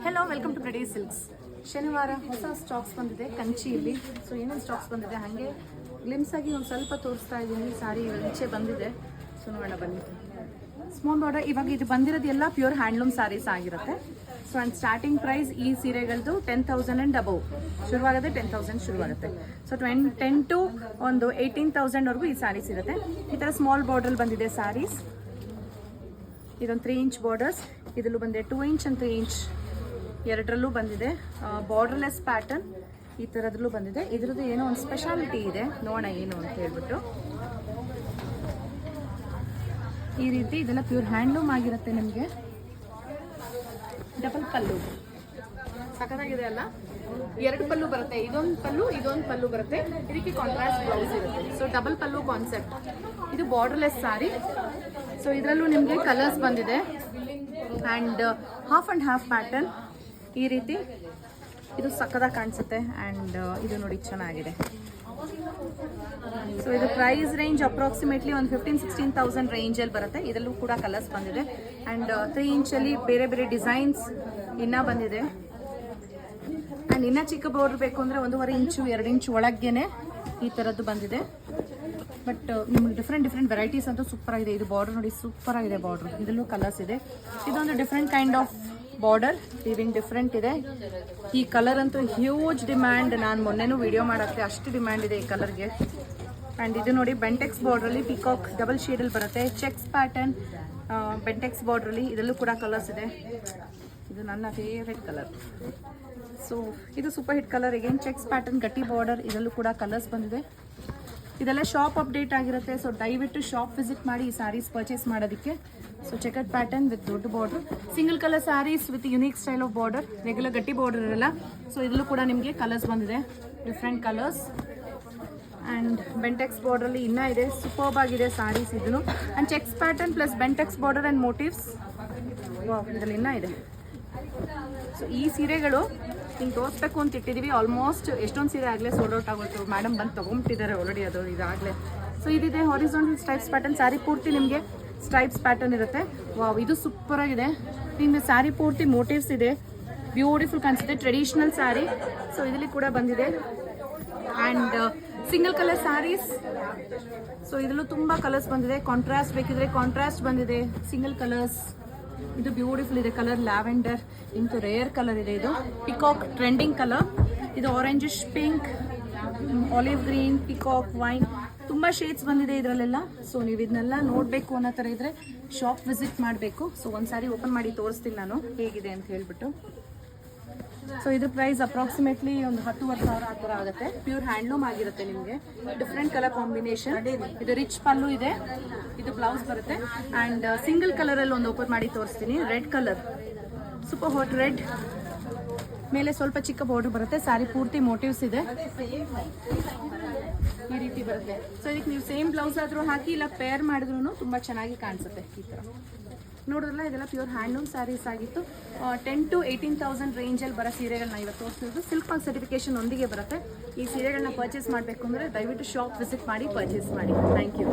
Hello welcome to ಪ್ರೆಡಿ silks ಶನಿವಾರ ಹೊಸ ಸ್ಟಾಕ್ಸ್ ಬಂದಿದೆ, ಕಂಚಿಯಲ್ಲಿ. ಸೊ ಏನೇನು ಸ್ಟಾಕ್ಸ್ ಬಂದಿದೆ ಹಾಗೆ ಗ್ಲಿಮ್ಸ್ ಆಗಿ ಒಂದು ಸ್ವಲ್ಪ ತೋರಿಸ್ತಾ ಇದ್ದೀನಿ. ಸಾರಿ ಈಚೆ ಬಂದಿದೆ. ಸೊ ನೋಡೋಣ, ಬನ್ನಿ. ಸ್ಮಾಲ್ ಬಾರ್ಡರ್ ಇವಾಗ ಇದು ಬಂದಿರೋದು ಎಲ್ಲ ಪ್ಯೂರ್ ಹ್ಯಾಂಡ್ಲೂಮ್ ಸಾರೀಸ್ ಆಗಿರುತ್ತೆ. ಸೊ ಆ್ಯಂಡ್ ಸ್ಟಾರ್ಟಿಂಗ್ ಪ್ರೈಸ್ ಈ ಸೀರೆಗಳದ್ದು ಟೆನ್ ತೌಸಂಡ್ ಆ್ಯಂಡ್ ಅಬೌವ್ ಶುರುವಾಗುತ್ತೆ ಟೆನ್ ತೌಸಂಡ್ ಶುರುವಾಗುತ್ತೆ. ಸೊ ಟ್ವೆನ್ ಟೆನ್ ಟು ಒಂದು ಏಯ್ಟೀನ್ ತೌಸಂಡ್ವರೆಗೂ ಈ ಸಾರೀಸ್ ಇರುತ್ತೆ. ಈ ಥರ ಸ್ಮಾಲ್ ಬಾರ್ಡ್ರಲ್ಲಿ ಬಂದಿದೆ ಸಾರೀಸ್ ಇದೊಂದು ತ್ರೀ ಇಂಚ್ ಬಾರ್ಡರ್ಸ್ ಇದರಲ್ಲೂ ಬಂದಿದೆ two inch and three inch ಎರಡರಲ್ಲೂ ಬಂದಿದೆ. ಬಾರ್ಡರ್ಲೆಸ್ ಪ್ಯಾಟರ್ನ್ ಈ ಥರದ್ರಲ್ಲೂ ಬಂದಿದೆ. ಇದರದ್ದು ಏನೋ ಒಂದು ಸ್ಪೆಷಾಲಿಟಿ ಇದೆ. ನೋಡೋಣ ಏನು ಅಂತ ಹೇಳ್ಬಿಟ್ಟು. ಈ ರೀತಿ ಇದೆಲ್ಲ ಪ್ಯೂರ್ ಹ್ಯಾಂಡ್ಲೂಮ್ ಆಗಿರುತ್ತೆ ನಿಮಗೆ. ಡಬಲ್ ಪಲ್ಲು. ಸಖತ್ತಾಗಿದೆ ಅಲ್ಲ? ಎರಡು ಪಲ್ಲು ಬರುತ್ತೆ. ಇದೊಂದು ಪಲ್ಲು ಇದೊಂದು ಪಲ್ಲು ಬರುತ್ತೆ. ಇದಕ್ಕೆ ಕಾಂಟ್ರಾಸ್ಟ್ ಬ್ಲೌಸ್ ಇರುತ್ತೆ. ಸೊ ಡಬಲ್ ಪಲ್ಲು ಕಾನ್ಸೆಪ್ಟ್ ಇದು ಬಾರ್ಡರ್ಲೆಸ್ ಸಾರಿ ಸೊ ಇದರಲ್ಲೂ ನಿಮಗೆ ಕಲರ್ಸ್ ಬಂದಿದೆ. And half and half pattern ಈ ರೀತಿ ಇದು ಸಕ್ಕದಾಗಿ ಕಾಣಿಸುತ್ತೆ ಆ್ಯಂಡ್ ಇದು ನೋಡಿ ಚೆನ್ನಾಗಿದೆ. ಸೊ ಇದು ಪ್ರೈಸ್ ರೇಂಜ್ ಅಪ್ರಾಕ್ಸಿಮೇಟ್ಲಿ ಒಂದು ಫಿಫ್ಟೀನ್ ಸಿಕ್ಸ್ಟೀನ್ ತೌಸಂಡ್ ರೇಂಜಲ್ಲಿ ಬರುತ್ತೆ. ಇದರಲ್ಲೂ ಕೂಡ ಕಲರ್ಸ್ ಬಂದಿದೆ. ಆ್ಯಂಡ್ ತ್ರೀ ಇಂಚಲ್ಲಿ ಬೇರೆ ಬೇರೆ ಡಿಸೈನ್ಸ್ ಇನ್ನೂ ಬಂದಿದೆ. ಆ್ಯಂಡ್ ಇನ್ನೂ ಚಿಕ್ಕ ಬಾರ್ಡರ್ ಬೇಕು ಅಂದರೆ ಒಂದೂವರೆ ಇಂಚು ಎರಡು ಇಂಚು ಒಳಗೇನೆ ಈ ಥರದ್ದು ಬಂದಿದೆ. ಬಟ್ ನಿಮ್ಗೆ ಡಿಫ್ರೆಂಟ್ ಡಿಫ್ರೆಂಟ್ ವೆರೈಟೀಸ್ ಅಂತೂ ಸೂಪರ್ ಆಗಿದೆ. ಇದು ಬಾರ್ಡರ್ ನೋಡಿ ಸೂಪರ್ ಆಗಿದೆ ಬಾರ್ಡರ್ ಇದರಲ್ಲೂ ಕಲರ್ಸ್ ಇದೆ. ಇದೊಂದು different kind of border weaving different ಇದೆ. ಈ ಕಲರ್ ಅಂತೂ ಹ್ಯೂಜ್ ಡಿಮ್ಯಾಂಡ್ ನಾನು ಮೊನ್ನೆನೂ ವಿಡಿಯೋ ಮಾಡೋಕ್ಕೆ ಅಷ್ಟು ಡಿಮ್ಯಾಂಡ್ ಇದೆ ಈ ಕಲರ್ಗೆ ಆ್ಯಂಡ್ ಇದು ನೋಡಿ ಬೆಂಟೆಕ್ಸ್ ಬಾರ್ಡ್ರಲ್ಲಿ ಪಿಕಾಕ್ ಡಬಲ್ ಶೇಡಲ್ಲಿ ಬರುತ್ತೆ. ಚೆಕ್ಸ್ ಪ್ಯಾಟರ್ನ್ ಬೆಂಟೆಕ್ಸ್ ಬಾರ್ಡ್ರಲ್ಲಿ ಇದರಲ್ಲೂ ಕೂಡ ಕಲರ್ಸ್ ಇದೆ. ಇದು ನನ್ನ ಫೇವ್ರೆಟ್ ಕಲರ್ ಸೊ ಇದು super hit colour again checks pattern ಗಟ್ಟಿ ಬಾರ್ಡರ್ ಇದರಲ್ಲೂ ಕೂಡ ಕಲರ್ಸ್ ಬಂದಿದೆ. ಇದೆಲ್ಲ ಶಾಪ್ ಅಪ್ಡೇಟ್ ಆಗಿರುತ್ತೆ. ಸೊ ದಯವಿಟ್ಟು ಶಾಪ್ ವಿಸಿಟ್ ಮಾಡಿ ಈ ಸ್ಯಾರೀಸ್ ಪರ್ಚೇಸ್ ಮಾಡೋದಕ್ಕೆ. ಸೊ ಚೆಕಟ್ ಪ್ಯಾಟರ್ನ್ ವಿತ್ ದೊಡ್ಡ border single colour sarees with unique style of border regular ಗಟ್ಟಿ ಬಾರ್ಡರ್ ಇರಲ್ಲ. ಸೊ ಇದರಲ್ಲೂ ಕೂಡ ನಿಮಗೆ ಕಲರ್ಸ್ ಬಂದಿದೆ. ಡಿಫ್ರೆಂಟ್ ಕಲರ್ಸ್ ಆ್ಯಂಡ್ ಬೆಂಟೆಕ್ಸ್ ಬಾರ್ಡ್ರಲ್ಲಿ ಇನ್ನೂ ಇದೆ. ಸೂಪರ್ಬ್ ಆಗಿದೆ ಸ್ಯಾರೀಸ್ ಇದನ್ನು. And checks pattern plus Bentex border and motifs ಇದರಲ್ಲಿ ಇನ್ನೂ ಇದೆ. ಸೊ ಈ ಸೀರೆಗಳು ಹಿಂಗೆ ತೋರಿಸ್ಬೇಕು ಅಂತ ಇಟ್ಟಿದ್ದೀವಿ ಆಲ್ಮೋಸ್ಟ್ ಎಷ್ಟೊಂದು ಸೀರೆ ಆಗಲೇ ಸೋಲ್ಡ್ ಔಟ್ ಆಗೋಯ್ತು. ಮೇಡಮ್ ಬಂದು ತೊಗೊಂಬಿಟ್ಟಿದ್ದಾರೆ ಆಲ್ರೆಡಿ ಅದು ಇದಾಗಲೇ ಸೊ ಇದಿದೆ ಹಾರಿಸೋಂಟಲ್ ಸ್ಟ್ರೈಪ್ಸ್ ಪ್ಯಾಟರ್ನ್ ಸ್ಯಾರಿ ಪೂರ್ತಿ ನಿಮಗೆ ಸ್ಟ್ರೈಪ್ಸ್ ಪ್ಯಾಟರ್ನ್ ಇರುತ್ತೆ. ವಾವ್ ಇದು ಸೂಪರ್ ಆಗಿದೆ. ನಿಮಗೆ ಸ್ಯಾರಿ ಪೂರ್ತಿ ಮೋಟಿವ್ಸ್ ಇದೆ. ಬ್ಯೂಟಿಫುಲ್ ಕಾಣಿಸುತ್ತೆ. ಟ್ರೆಡಿಷ್ನಲ್ ಸ್ಯಾರಿ ಸೊ ಇದರಲ್ಲಿ ಕೂಡ ಬಂದಿದೆ. And single colour saris so ಇದರಲ್ಲೂ ತುಂಬ ಕಲರ್ಸ್ ಬಂದಿದೆ. ಕಾಂಟ್ರಾಸ್ಟ್ ಬೇಕಿದ್ರೆ ಕಾಂಟ್ರಾಸ್ಟ್ ಬಂದಿದೆ. ಸಿಂಗಲ್ ಕಲರ್ಸ್ ಇದು ಬ್ಯೂಟಿಫುಲ್ ಇದೆ. Colour lavender into rare colour ಇದೆ ಇದು. ಪಿಕಾಕ್ ಟ್ರೆಂಡಿಂಗ್ ಕಲರ್ ಇದು orangish pink olive green peacock wine ತುಂಬಾ ಶೇಡ್ಸ್ ಬಂದಿದೆ ಇದರಲ್ಲೆಲ್ಲ. ಸೊ ನೀವು ಇದನ್ನೆಲ್ಲ ನೋಡಬೇಕು ಅನ್ನೋ ತರ ಇದ್ರೆ ಶಾಪ್ ವಿಸಿಟ್ ಮಾಡಬೇಕು. ಸೊ ಒಂದ್ಸಾರಿ ಓಪನ್ ಮಾಡಿ ತೋರಿಸ್ತೀನಿ ನಾನು. ಹೇಗಿದೆ ಅಂತ ಹೇಳ್ಬಿಟ್ಟು. ಸೊ ಇದ್ರ ಪ್ರೈಸ್ ಅಪ್ರಾಕ್ಸಿಮೇಟ್ಲಿ ಒಂದು ಹತ್ತುವರೆ ಸಾವಿರ ಆ ಥರ ಆಗುತ್ತೆ. ಪ್ಯೂರ್ ಹ್ಯಾಂಡ್ಲೂಮ್ ಆಗಿರುತ್ತೆ ನಿಮಗೆ. ಡಿಫ್ರೆಂಟ್ ಕಲರ್ ಕಾಂಬಿನೇಷನ್ ಇದು ರಿಚ್ ಪಲ್ಲು ಇದೆ. ಇದು ಬ್ಲೌಸ್ ಬರುತ್ತೆ. ಆ್ಯಂಡ್ ಸಿಂಗಲ್ ಕಲರಲ್ಲಿ ಒಂದು ಓಪನ್ ಮಾಡಿ ತೋರಿಸ್ತೀನಿ. Red colour super hot red ಮೇಲೆ ಸ್ವಲ್ಪ ಚಿಕ್ಕ ಬಾರ್ಡರ್ ಬರುತ್ತೆ. ಸಾರಿ ಪೂರ್ತಿ ಮೋಟಿವ್ಸ್ ಇದೆ. ಈ ರೀತಿ ಬರುತ್ತೆ. ಸೊ ಇದಕ್ಕೆ ನೀವು ಸೇಮ್ ಬ್ಲೌಸ್ ಆದರೂ ಹಾಕಿ, ಇಲ್ಲ ಪೇರ್ ಮಾಡಿದ್ರು ತುಂಬ ಚೆನ್ನಾಗಿ ಕಾಣಿಸುತ್ತೆ ಈ ಥರ ನೋಡಿದ್ರಲ್ಲ, ಇದೆಲ್ಲ ಪ್ಯೂರ್ ಹ್ಯಾಂಡ್ಲೂಮ್ ಸ್ಯಾರೀಸ್ ಆಗಿತ್ತು. ಟೆನ್ ಟು ಏಯ್ಟೀನ್ ತೌಸಂಡ್ ರೇಂಜಲ್ಲಿ ಬರೋ ಸೀರೆಗಳನ್ನ ಇವತ್ತು ತೋರಿಸಿದ್ರು ಸಿಲ್ಕ್ ಮಾರ್ಕ್ ಸರ್ಟಿಫಿಕೇಶನ್ ಒಂದಿಗೆ ಬರುತ್ತೆ. ಈ ಸೀರೆಗಳನ್ನ ಪರ್ಚೇಸ್ ಮಾಡಬೇಕು ಅಂದರೆ ದಯವಿಟ್ಟು ಶಾಪ್ ವಿಸಿಟ್ ಮಾಡಿ ಪರ್ಚೇಸ್ ಮಾಡಿ. Thank you